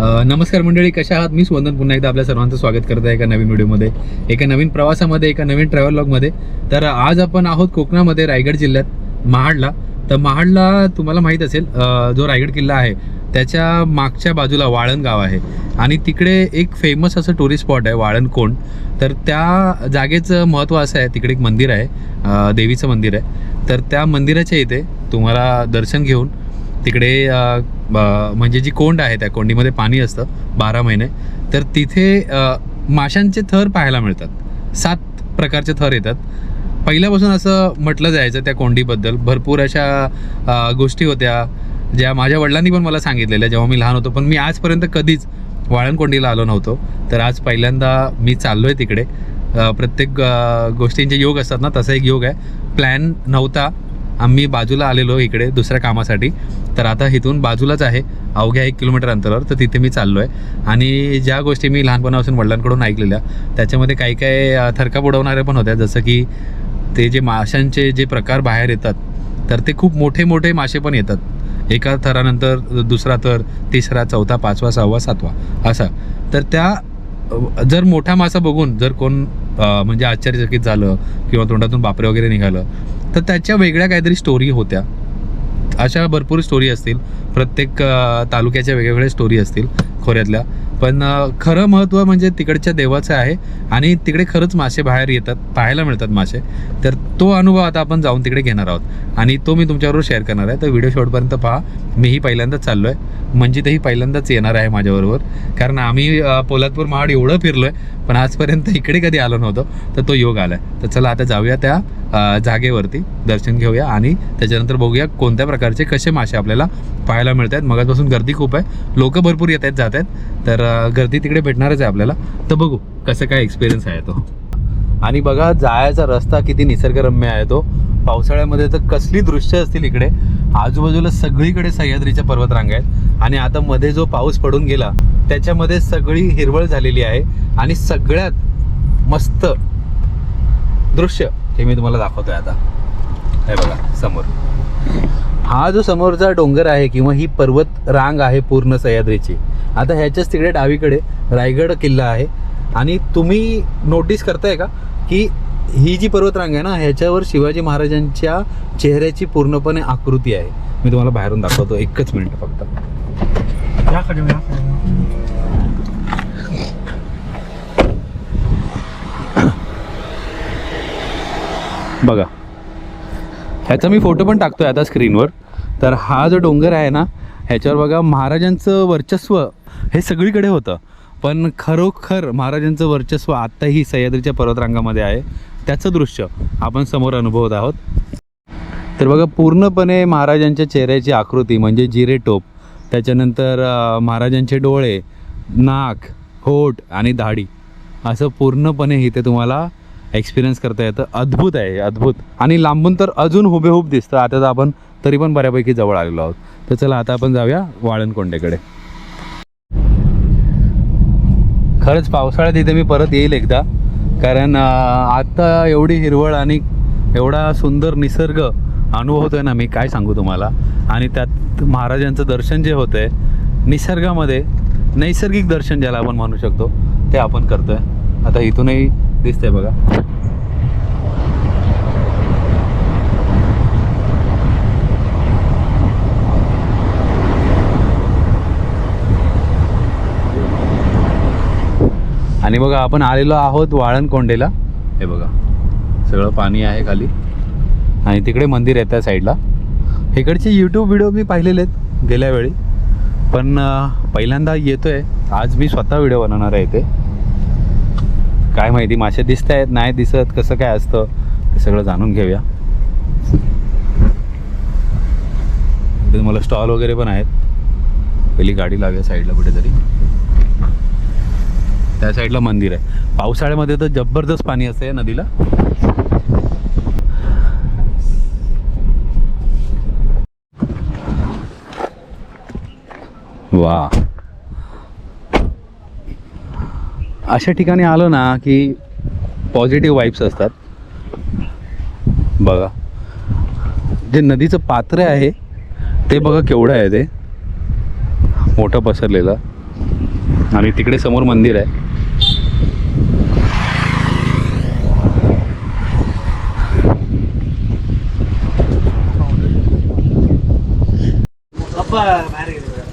नमस्कार मंडळी कशा आहात? मी स्वंदन. पुन्हा एकदा आपल्या सर्वांचं स्वागत करत आहे एका नवीन व्हिडिओमध्ये एका नवीन प्रवासामध्ये एका नवीन ट्रॅव्हल लॉगमध्ये तर आज आपण आहोत कोकणामध्ये रायगड जिल्ह्यात महाडला. तर महाडला तुम्हाला माहीत असेल जो रायगड किल्ला आहे त्याच्या मागच्या बाजूला वाळण गाव आहे. आणि तिकडे एक फेमस असं टुरिस्ट स्पॉट आहे वाळण कोंड. तर त्या जागेचं महत्त्व असं आहे तिकडे एक मंदिर आहे देवीचं मंदिर आहे. तर त्या मंदिराच्या इथे तुम्हाला दर्शन घेऊन तिकडे ब- म्हणजे जी कोंड आहे त्या कोंडीमध्ये पाणी असतं बारा महिने. तर तिथे माशांचे थर पाहायला मिळतात. सात प्रकारचे थर येतात. पहिल्यापासून असं म्हटलं जायचं त्या कोंडीबद्दल. भरपूर अशा गोष्टी होत्या ज्या माझ्या वडिलांनी पण मला सांगितलेल्या जेव्हा मी लहान होतो. पण मी आजपर्यंत कधीच वाळणकोंडीला आलो नव्हतो. तर आज पहिल्यांदा मी चाललो आहे तिकडे प्रत्येक गोष्टींचे योग असतात ना तसा एक योग आहे. प्लॅन नव्हता. आम्ही बाजूला आलेलो इकडे दुसऱ्या कामासाठी. तर आता इथून बाजूलाच आहे अवघ्या एक किलोमीटर अंतरावर. तर तिथे मी चाललो आहे आणि ज्या गोष्टी मी लहानपणापासून वडिलांकडून ऐकलेल्या त्याच्यामध्ये काही काही थरकाप थरका बुडवणाऱ्या पण होत्या. जसं की ते जे माशांचे जे प्रकार बाहेर येतात तर ते खूप मोठे मोठे मासे पण येतात. एका थरानंतर दुसरा थर तिसरा चौथा पाचवा सहावा सातवा असा. तर त्या जर मोठा मासा बघून जर कोण म्हणजे आश्चर्यचकित झालं किंवा तोंडातून बापरे वगैरे निघालं तर त्याच्या वेगळ्या काहीतरी स्टोरी होत्या. अशा भरपूर स्टोरी असतील. प्रत्येक तालुक्याच्या वेगवेगळ्या स्टोरी असतील खोऱ्यातल्या. पण खरं महत्त्व म्हणजे तिकडच्या देवाचं आहे आणि तिकडे खरंच मासे बाहेर येतात पाहायला मिळतात मासे. तर तो अनुभव आता आपण जाऊन तिकडे घेणार आहोत. आणि तो मी तुमच्याबरोबर शेअर करणार आहे. तर व्हिडिओ शेवटपर्यंत पहा. मीही पहिल्यांदाच चाललो आहे म्हणजे तेही पहिल्यांदाच येणार आहे माझ्याबरोबर. कारण आम्ही पोलादपूर महाड एवढं फिरलो आहे पण आजपर्यंत इकडे कधी आलो नव्हतो. तर तो योग आला आहे तर चला आता जाऊया त्या जागेवरती दर्शन घेऊया आणि त्याच्यानंतर बघूया कोणत्या प्रकारचे कसे मासे आपल्याला पाहायला मिळत आहेत मगापासून गर्दी खूप आहे. लोक भरपूर येत आहेत जात आहेत तर गर्दी तिकडे भेटणारच आहे आपल्याला. तर बघू कसं काय एक्सपिरियन्स आहे तो. आणि बघा जायचा रस्ता किती निसर्गरम्य आहे तो. पावसाळ्यामध्ये तर कसली दृश्य असतील इकडे. आजूबाजूला सगळीकडे सह्याद्रीच्या पर्वतरांगा आहेत. आणि आता मध्ये जो पाऊस पडून गेला त्याच्यामध्ये सगळी हिरवळ झालेली आहे. आणि सगळ्यात मस्त दृश्य हे मी तुम्हाला दाखवतोय आता. हे बघा समोर. हा जो समोरचा डोंगर आहे किंवा ही पर्वत रांग आहे पूर्ण सह्याद्रीची आता ह्याच्याच तिकडे डावीकडे रायगड किल्ला आहे. आणि तुम्ही नोटीस करताय का की ही जी पर्वतरांग आहे ना ह्याच्यावर शिवाजी महाराजांच्या चेहऱ्याची पूर्णपणे आकृती आहे. मी तुम्हाला बाहेरून दाखवतो एकच मिनिट फक्त. बघा. ह्याचा मी फोटो पण टाकतोय आता स्क्रीनवर. तर हा जो डोंगर आहे ना ह्याच्यावर बघा महाराजांचं वर्चस्व हे सगळीकडे होतं. पण खरोखर महाराजांचं वर्चस्व आत्ताही सह्याद्रीच्या पर्वतरांगामध्ये आहे. त्याचं दृश्य आपण समोर अनुभवत आहोत. तर बघा पूर्णपणे महाराजांच्या चेहऱ्याची आकृती म्हणजे जिरे टोप त्याच्यानंतर महाराजांचे डोळे नाक होठ आणि दाढी असं पूर्णपणे इथे तुम्हाला एक्सपिरियन्स करता येतं. अद्भुत आहे अद्भुत. आणि लांबून तर अजून हुबेहूब दिसतं. आता तर आपण तरी पण बऱ्यापैकी जवळ आलेलो आहोत. तर चला आता आपण जाऊया वाळणकोंडेकडे. खरंच पावसाळ्यात इथे मी परत येईल एकदा. कारण आत्ता आता एवढी हिरवळ आणि एवढा सुंदर निसर्ग अनुभवतोय ना मी काय सांगू तुम्हाला? आणि त्यात महाराजांचं दर्शन जे होतंय निसर्गामध्ये नैसर्गिक दर्शन ज्याला आपण म्हणू शकतो ते आपण करतोय. आता इथूनही दिसतंय बघा. आणि बघा आपण आलेलो आहोत वाळणकोंडेला. हे बघा सगळं पाणी आहे खाली. आणि तिकडे मंदिर आहे त्या साईडला. इकडचे यूट्यूब व्हिडिओ मी पाहिलेले आहेत गेल्या वेळी पण पहिल्यांदा पहिल्यांदा येतोय. आज मी स्वतः व्हिडिओ बनवणार आहे इथे. काय माहिती मासे दिसत आहेत नाही दिसत कसं काय असतं ते सगळं जाणून घेऊया. इथे मला स्टॉल वगैरे पण आहेत. पहिली गाडी लावूया साईडला कुठेतरी. त्या साईडला मंदिर आहे. पावसाळ्यामध्ये तर जबरदस्त पाणी असते या नदीला. वा अशा ठिकाणी आलो ना की पॉझिटिव्ह वाईब्स असतात. बघा. जे नदीचं पात्र आहे ते बघा केवढं आहे ते. मोठं पसरलेलं. आणि तिकडे समोर मंदिर आहे.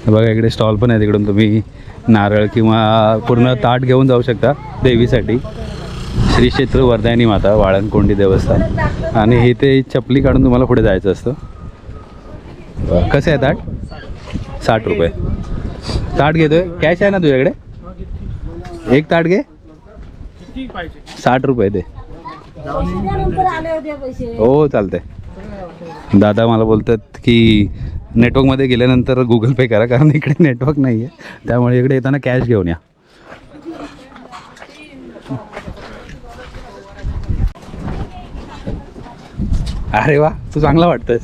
बघा इकडे स्टॉल पण आहे तिकडून तुम्ही. नारळ किंवा पूर्ण ताट घेऊन जाऊ शकता देवीसाठी. श्री क्षेत्र वर्धायनी माता वाळणकोंडी देवस्थान. आणि हे ते चपली काढून तुम्हाला पुढे जायचं असतं. कसे कसं आहे ताट? साठ रुपये. ताट घेतोय? कॅश आहे ना तुझ्याकडे? एक ताट घे. साठ रुपये ते हो चालते दादा मला बोलतात की नेटवर्कमध्ये गेल्यानंतर गुगल पे करा कारण इकडे नेटवर्क नाही आहे त्यामुळे इकडे येताना कॅश घेऊन या. अरे वा तू चांगला वाटतंय.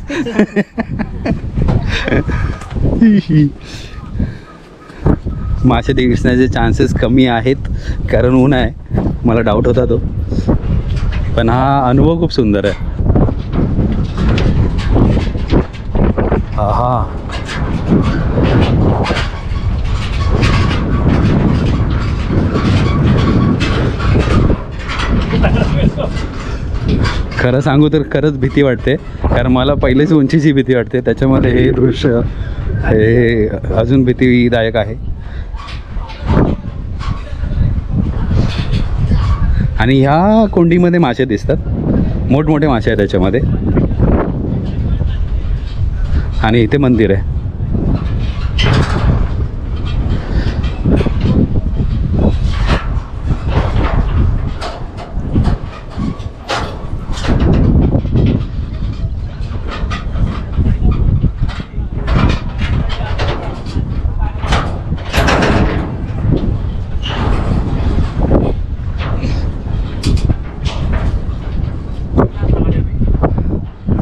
मासे दिसण्याचे चान्सेस कमी आहेत कारण ऊन आहे. मला डाऊट होता तो. पण हा अनुभव खूप सुंदर आहे. Aha. खरं सांगू तर खरंच भीती वाटते. कारण मला पहिलेच उंचीची भीती वाटते. त्याच्यामध्ये हे दृश्य हे अजून भीतीदायक आहे. आणि ह्या कोंडीमध्ये मासे दिसतात. मोठमोठे मासे आहेत त्याच्यामध्ये. आणि इथे मंदिर आहे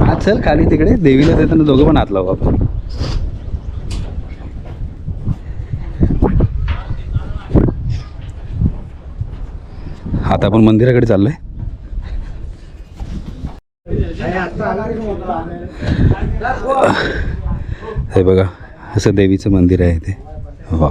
हा चल खाली तिकडे देवीला देताना दोघं पण हात लावू आपण. आता आपण मंदिराकडे चाललोय. हे बघा असं देवीचं मंदिर आहे ते. वा.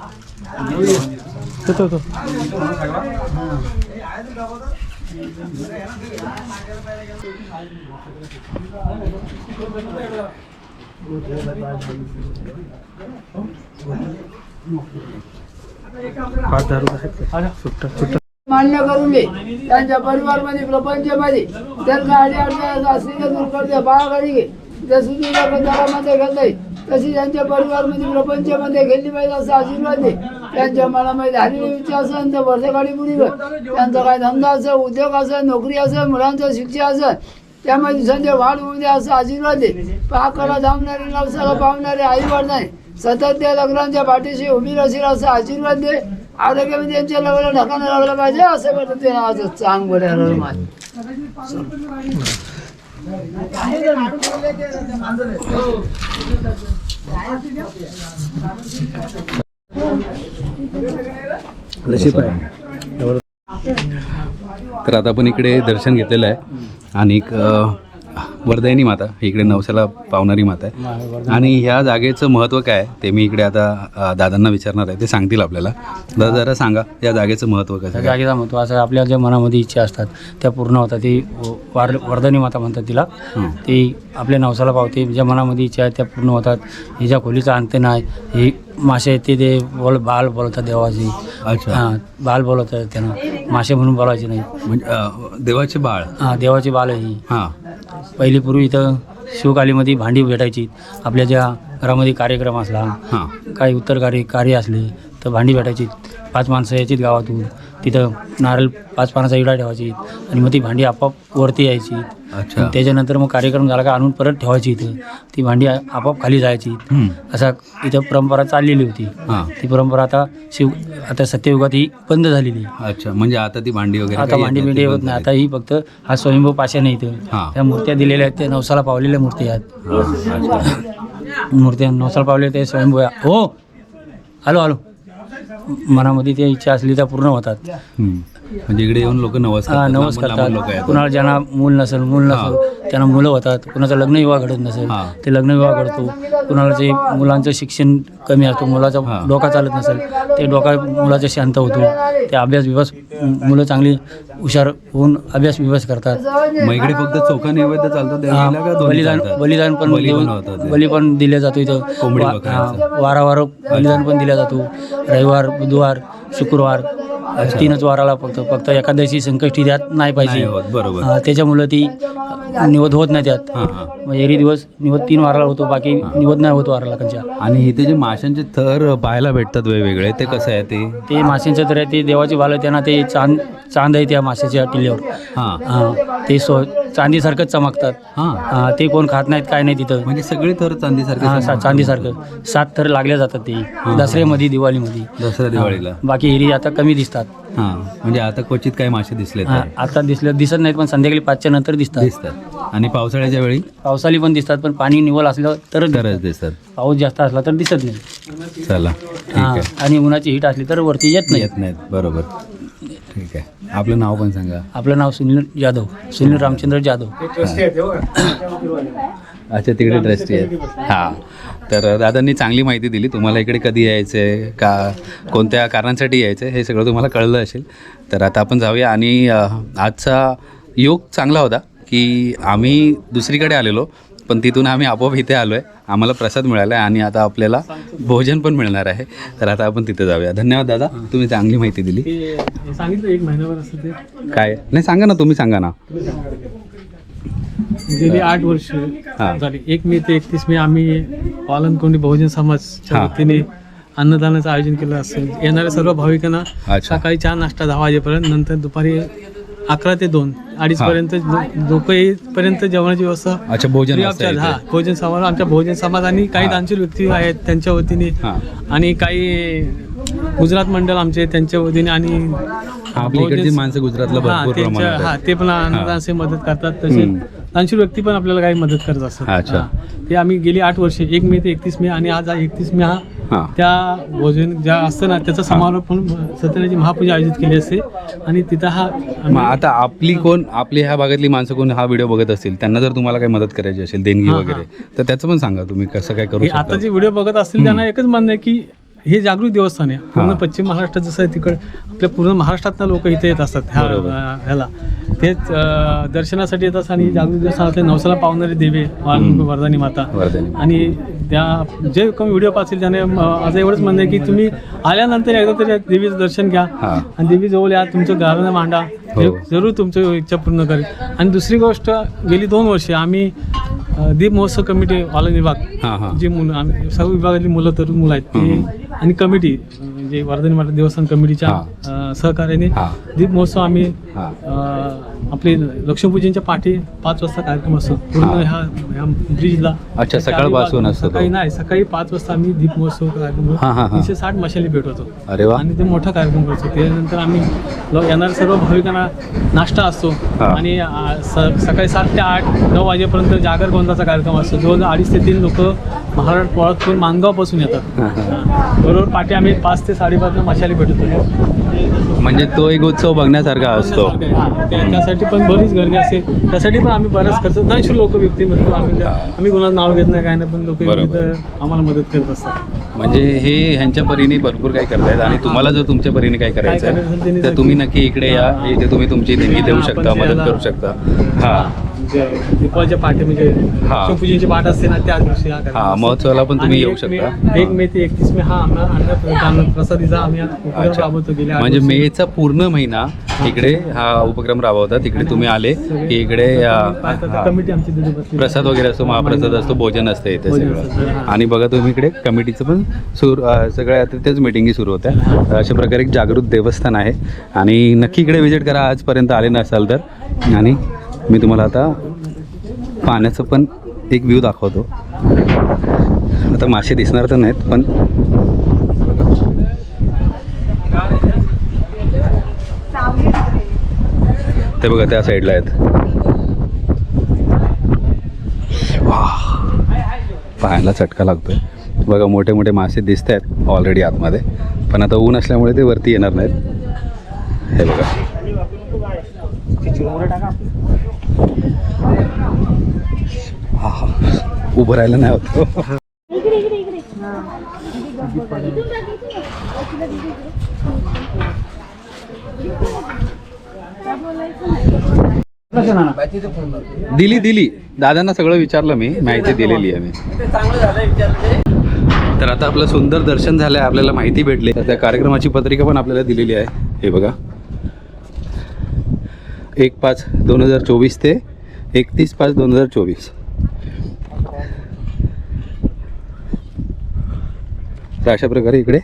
होते मान्य करून घे. त्यांच्या परिवारमध्ये प्रपंचमध्ये त्यांचा गाडी अडचण असली तर दूर करते घरी घे जशी तुझ्या घरामध्ये घालताय तशी त्यांच्या परिवारमध्ये प्रपंचमध्ये गेली पाहिजे असं आशीर्वाद दे त्यांच्या मनामध्ये धार्मिक विचार असेल तर वर्षगाडी पुरी त्यांचा काय धंदा असेल उद्योग असेल नोकरी असेल मुलांचं शिक्षण असेल त्यामुळे दिवसांच्या वाढ होऊ दे असं आशीर्वाद दे पाकला धावणारे नवसाला पावणारे आई नाही. सतत त्या लग्नांच्या पाठीशी उभी राहशील असं आशीर्वाद दे आरोग्यामध्ये त्यांच्या लग्न ढकाणं लागलं पाहिजे असं म्हणत ते नावाचं चांग बड्या तर आता आपण इकडे दर्शन घेतलेलं आहे. आणि वरदायनी माता. इकडे नवसाला पावणारी माता आहे. आणि ह्या जागेचं महत्त्व काय आहे? ते मी इकडे आता दादांना विचारणार आहे. ते सांगतील आपल्याला. दादा जरा सांगा या जागेचं महत्त्व त्या काय जागेचा महत्त्व असं आहे, आपल्या ज्या मनामध्ये इच्छा असतात त्या पूर्ण होतात. ती वार वर्धनी माता म्हणतात तिला. हं. ती आपल्या नवसाला पावते ज्या मनामध्ये इच्छा आहे त्या पूर्ण होतात. हिच्या खोलीचा अंत नाही ही मासे आहेत ते ते बोल बाल बोलतात देवाची. अच्छा. हां बाल बोलवतात त्यांना. मासे म्हणून बोलायचे नाही. म्हणजे अ, देवाचे बाळ. हां देवाची बाल आहे ही हां. पहिली पूर्वी इथं शिवकालीमध्ये भांडी भेटायची. आपल्या ज्या घरामध्ये कार्यक्रम असला हां. काही उत्तर कार्य कार्य असले तर भांडी भेटायची. पाच माणसं यायचीत गावातून. तिथं नारळ पाच पानाचा इडा ठेवायची आणि मग ती भांडी आपोआप वरती यायची. अच्छा. त्याच्यानंतर मग कार्यक्रम झाला का आणून परत ठेवायची इथं. ती भांडी आपोआप खाली जायची. असा इथं परंपरा चाललेली होती. हां. ती परंपरा आता शिव आता सत्ययुगात ही बंद झालेली. आहे. अच्छा. म्हणजे आता ती भांडी वगैरे आता काही भांडी येत बिंडी होत नाही. आता ही फक्त हा स्वयंभू पाषाण आहे इथं. हां. त्या मूर्त्या दिलेल्या आहेत त्या नवसाला पावलेल्या मूर्ती आहेत. हां, अच्छा. मूर्त्या नवसाला पावले ते स्वयंभू आहे. हो. आलो आलो मनामध्ये त्या इच्छा असली त्या पूर्ण होतात. म्हणजे इकडे येऊन लोक नवस हा करतात, नवस करतात. कुणाला ज्यांना मूल नसेल मूल नसेल त्यांना मुलं होतात कुणाचा लग्न विवाह घडत नसेल. ते लग्न विवाह घडतो कुणाला जे मुलांचं शिक्षण कमी असतो मुलाचा. डोका चालत नसेल ते डोका मुलाचं शांत होतो. ते अभ्यास विभ्यास मुलं चांगली हुशार होऊन अभ्यास विभ्यास करतात. मग इकडे फक्त चोखा नैवेद्य चालतो बलिदान? बलिदान पण देऊन. बली पण दिले जातो इथं. वारावार बलिदान पण दिला जातो. रविवार बुधवार शुक्रवार तीनच वाराला फक्त फक्त एकादशी संकष्टी त्यात नाही नाही पाहिजे बरोबर. हा, त्याच्यामुळं ती निवड होत नाही त्यात. हां हां. मग एरी दिवस निवड तीन वाराला होतो बाकी निवड नाही होतो वाराला कंच्या आणि इथे जे माशांचे थर पाहायला भेटतात वेगवेगळे ते कसं आहे ते? ते माशांचं तर आहे ते देवाची बाल आहे, त्यांना ते चांद चांद आहे त्या माशाच्या टिल्ल्यावर हां. हा, ते सो चांदीसारखंच चमकतात. हां. हा, ते कोण खात नाहीत काय नाही तिथं. म्हणजे सगळे थर चांदीसारखे हा सा-. चांदीसारखं. सात थर लागल्या जातात ते. दसऱ्यामध्ये दिवाळीमध्ये. दसऱ्या दिवाळीला. बाकी एरी आता कमी दिसतात. हां म्हणजे आता क्वचित काही मासे दिसले हा, आता दिसलं दिसत नाहीत पण संध्याकाळी पाचच्या नंतर दिसतात. दिसतात. आणि पावसाळ्याच्या वेळी? पावसाळी पण दिसतात पण पाणी निवल असलं तरच दिसतात. तरच दिसतात. पाऊस जास्त असला तर दिसत नाही. चला ठीक हा, आहे. आणि उन्हाची हीट असली तर वरती येत नाही. येत नाहीत बरोबर. ठीक आहे. आपलं नाव पण सांगा. आपलं नाव सुनील जाधव सुनील रामचंद्र जाधव. अच्छा तिकडे ट्रस्टी आहेत. हां. तर दादांनी चांगली माहिती दिली. तुम्हाला इकडे कधी यायचं आहे का कोणत्या कारणांसाठी यायचं आहे हे सगळं तुम्हाला कळलं असेल. तर आता आपण जाऊया आणि आजचा योग चांगला होता की आम्ही दुसरीकडे आलेलो. पण तिथून आम्ही आपोआप इथे आलो आहे आम्हाला प्रसाद मिळाला आहे आणि आता आपल्याला भोजन पण मिळणार आहे. तर आता आपण तिथे जाऊया. धन्यवाद दादा तुम्ही चांगली माहिती दिली. सांगितलं एक महिन्याभर असं ते. काय? नाही सांगा ना तुम्ही सांगा ना. गेली आठ वर्ष. झाली. एक मे ते एकतीस मे आम्ही पालनकोंडी बहुजन समाजच्या. वतीने अन्नदानाचं आयोजन केलं असेल येणाऱ्या सर्व भाविकांना सकाळी चहा नाश्ता दहा वाजेपर्यंत नंतर दुपारी अकरा ते दोन अडीच हा. पर्यंत लोक येईपर्यंत जेवणाची व्यवस्था अच्छा भोजन free of असतं charge, इथे. हा भोजन समाज आमच्या भोजन समाज आणि काही हा. दानशूर व्यक्ती आहेत त्यांच्या वतीने हां आणि काही गुजरात मंडळ आमचे त्यांच्या वतीने आणि इकडची माणसं गुजरातला हा, भरपूर त्यांच्या- प्रमाणात हा आहेत. ते पण अनुदानाचे मदत करतात तसे हम्म. दानशूर व्यक्ती पण आपल्याला काही मदत करत असतात अच्छा. हा. ते आम्ही गेली आठ वर्षे एक मे ते एकतीस मे आणि आज एकतीस मे हा हां त्या भोजन ज्या असतं ना त्याचा समारोप पण सत्यनारायणची महापूजा आयोजित केली असते आणि तिथं हा आम्ही- मग आता आपली कोण आपली ह्या भागातली माणसं कोण हा व्हिडिओ बघत असतील त्यांना जर तुम्हाला काही मदत करायची असेल देणगी हा, हा. वगैरे तर त्याचं पण सांगा तुम्ही कसं काय करू हे आता शकता जे व्हिडिओ बघत असतील त्यांना एकच म्हणणं आहे की हे जागृत देवस्थान आहे. पूर्ण. पश्चिम महाराष्ट्रात जसं आहे तिकड आपल्या पूर्ण महाराष्ट्रातनं लोक इथे येत असतात ह्या ह्याला. तेच दर्शनासाठी येत असतात आणि जागृत देवस्थानातले नवसाला पावणारे देवे वरदानी माता. आणि त्या जे कोणी व्हिडिओ पाहतील त्याने माझं एवढंच म्हणणं आहे की तुम्ही आल्यानंतर एकदा तरी देवीचं दर्शन घ्या. आणि देवी जवळ या तुमचं गारणं मांडा. हो. जरूर तुमची इच्छा पूर्ण करेल. आणि दुसरी गोष्ट गेली दोन वर्षे आम्ही दीप महोत्सव कमिटी पालन विभाग जी मुलं आम्ही सर्व विभागातली मुलं तरुण मुलं आहेत ते आणि कमिटी म्हणजे वर्धनी माता देवस्थान कमिटीच्या अ, सहकार्याने दीप महोत्सव आम्ही आपले लक्ष्मीपूजनच्या पाठी पाच वाजता कार्यक्रम असतो. पूर्ण हां. ह्या ह्या ब्रिजला. अच्छा, सकाळपासून असतो. सकाळी नाही सकाळी पाच वाजता आम्ही दीप महोत्सव कार्यक्रम. तीनशे साठ मशाली भेटवतो अरे वा. आणि ते मोठा कार्यक्रम करतो. त्यानंतर आम्ही येणाऱ्या सर्व भाविकांना नाश्ता असतो. आणि सकाळी सात ते आठ नऊ वाजेपर्यंत जागर गोंदाचा कार्यक्रम असतो. जवळजवळ अडीच ते तीन लोक महाराष्ट्र पोळातून मानगावपासून येतात. बरोबर पाठी आम्ही पाच ते साडेपाचला मशाली भेटतो म्हणजे तो एक उत्सव बघण्यासारखा असतो. त्या- त्यासाठी पण बरीच गर्दी असते त्यासाठी पण आम्ही बराच खर्च नाही लोक व्यक्ती म्हणतो आम्ही आम्ही कोणाचं नाव घेत नाही काय नाही पण लोक. आम्हाला मदत करत असतात. म्हणजे हे ह्यांच्या परीने भरपूर काही करतायत आणि तुम्हाला जर तुमच्या परीने काही करायचं आहे तर तुम्ही नक्की इकडे या इथे तुम्ही तुमची देणगी देऊ शकता मदत करू शकता. हां. दीपावलीच्या पाठी म्हणजे हा. पाठ असते ना त्या दिवशी हा कार्यक्रम हा, असतो. महोत्सवाला पण तुम्ही आणि येऊ एक मे- शकता. एक मे ते एकतीस मे हा आम्हाला अन्न प्रसादीचा आम्ही हा उपक्रम अच्छा राबवतो गेल्या आठ म्हणजे वर्षी. मेचा पूर्ण महिना इकडे हा उपक्रम राबवतात इकडे तुम्ही आले की इकडे अ, हा, कमिटी आमची तिथे बसली प्रसाद वगैरे असतो महाप्रसाद असतो भोजन असते इथे भोजन असतं, सगळं हां. आणि बघा तुम्ही इकडे कमिटीचं पण सुरू अ, सगळ्या तिथेच मिटिंगी सुरू होत्या तर अशा प्रकारे एक जागृत देवस्थान आहे आणि नक्की इकडे व्हिजिट करा आजपर्यंत आले नसाल तर आणि मी तुम्हाला आता पाण्याचं पण एक व्ह्यू दाखवतो. आता मासे दिसणार तर नाहीत पण ते बघा त्या साईडला आहेत. वाह. पायाला चटका लागतोय. बघा मोठे मोठे मासे दिसत आहेत ऑलरेडी आतमध्ये पण आता ऊन असल्यामुळे ते वरती येणार नाहीत. हे बघा. हा उभं राहायला नाही होत. दिली दिली. दादांना सगळं विचारलं मी. माहिती दिलेली आहे मी. तर आता आपलं सुंदर दर्शन झालं आहे आपल्याला माहिती भेटली. तर त्या कार्यक्रमाची पत्रिका पण आपल्याला दिलेली आहे. हे बघा. एक पाच दोन हजार चोवीस ते एकतीस पाच दोन हजार चोवीस. तर अशा प्रकारे इकडे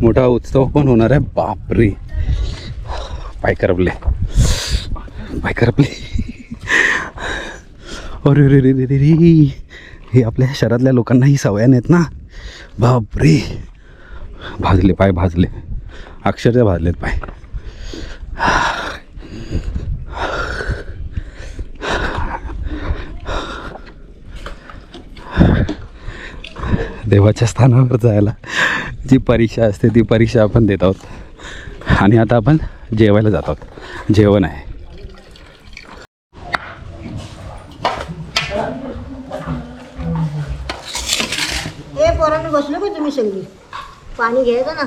मोठा उत्सव पण होणार आहे. बापरे. पाय करपले पाय करपले अरे रे रे रे रे हे आपल्या शहरातल्या लोकांना ही सवय नाहीत ना. बापरे. भाजले पाय भाजले. अक्षरशः भाजलेत पाय. देवाच्या स्थानावर जायला जी परीक्षा असते ती परीक्षा आपण देत आहोत. आणि आता आपण जेवायला जात आहोत. जेवण आहे. ए पोरांनी बसलो का तुम्ही सगळी? पाणी घ्यायचं ना?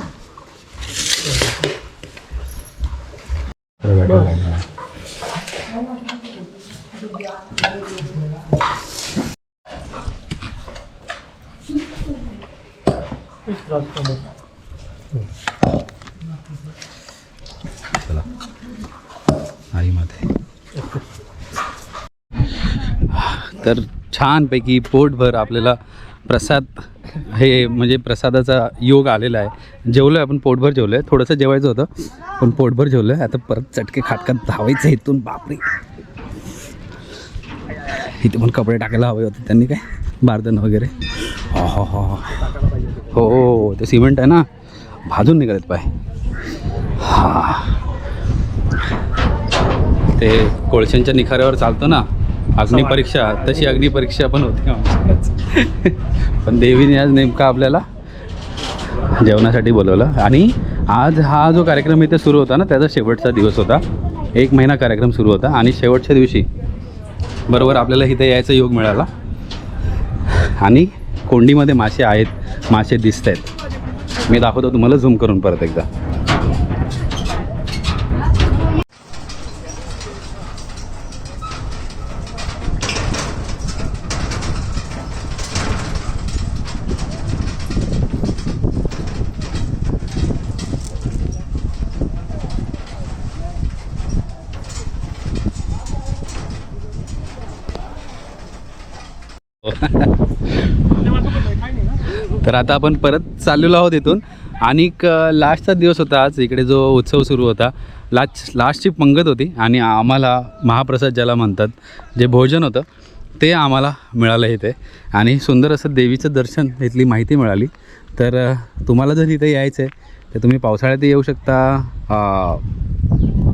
आईमध्ये. तर छानपैकी पोटभर आपल्याला प्रसाद हे म्हणजे प्रसादाचा योग आलेला आहे. जेवलो आहे आपण पोटभर जेवलो आहे थोडंसं जेवायचं होतं पण पोटभर जेवलो आहे आता परत चटके खाटकात धावायचं इथून बापरे. इथे पण कपडे टाकायला हवे होते त्यांनी काय? बारदन वगैरे. हो हो. हो हो हो. हो. ते सिमेंट आहे ना? भाजून निघालेत पाय हां. ते कोळशांच्या निखाऱ्यावर चालतो ना. अग्निपरीक्षा तशी अग्निपरीक्षा पण होती. पण देवीने आज नेमका आपल्याला जेवणासाठी बोलवलं. आणि आज हा जो कार्यक्रम इथे सुरू होता ना त्याचा शेवटचा दिवस होता. एक महिना कार्यक्रम सुरू होता. आणि शेवटच्या दिवशी बरोबर आपल्याला इथे यायचा योग मिळाला. आणि कोंडीमध्ये मासे आहेत मासे दिसत आहेत मी दाखवतो तुम्हाला झूम करून परत एकदा. तर आता आपण परत चाललेलो आहोत इथून. आणि लास्टचा दिवस होता आज. इकडे जो उत्सव सुरू होता लास्ट लास्टची पंगत होती. आणि आम्हाला महाप्रसाद ज्याला म्हणतात जे भोजन होतं ते आम्हाला मिळालं इथे. आणि सुंदर असं देवीचं दर्शन इथली माहिती मिळाली. तर तुम्हाला जर इथे यायचं आहे तर तुम्ही पावसाळ्यात येऊ शकता.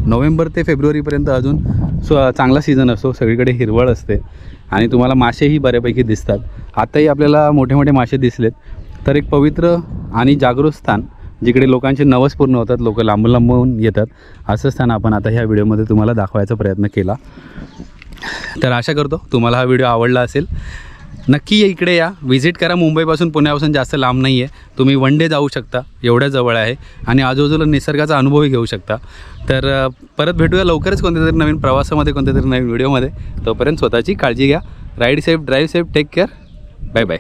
नोव्हेंबर ते फेब्रुवारीपर्यंत अजून सो चांगला सीझन असतो. सगळीकडे हिरवळ असते. आणि तुम्हाला मासेही बऱ्यापैकी दिसतात. आताही आपल्याला मोठे मोठे मासे दिसलेत. तर एक पवित्र आणि जागृत स्थान जिकडे लोकांचे नवस पूर्ण होतात लोक लांबून लांबून येतात असं स्थान आपण आता ह्या व्हिडिओमध्ये तुम्हाला दाखवायचा प्रयत्न केला. तर आशा करतो तुम्हाला हा व्हिडिओ आवडला असेल. नक्की इकडे या व्हिजिट करा. मुंबईपासून पुण्यापासून जास्त लांब नाही आहे तुम्ही वन डे जाऊ शकता एवढ्या जवळ आहे. आणि आजूबाजूला निसर्गाचा अनुभवही घेऊ शकता. तर परत भेटूया लवकरच कोणत्या तरी नवीन प्रवासामध्ये कोणत्या तरी नवीन व्हिडिओमध्ये. तोपर्यंत स्वतःची काळजी घ्या. Ride safe drive safe take care. Bye bye.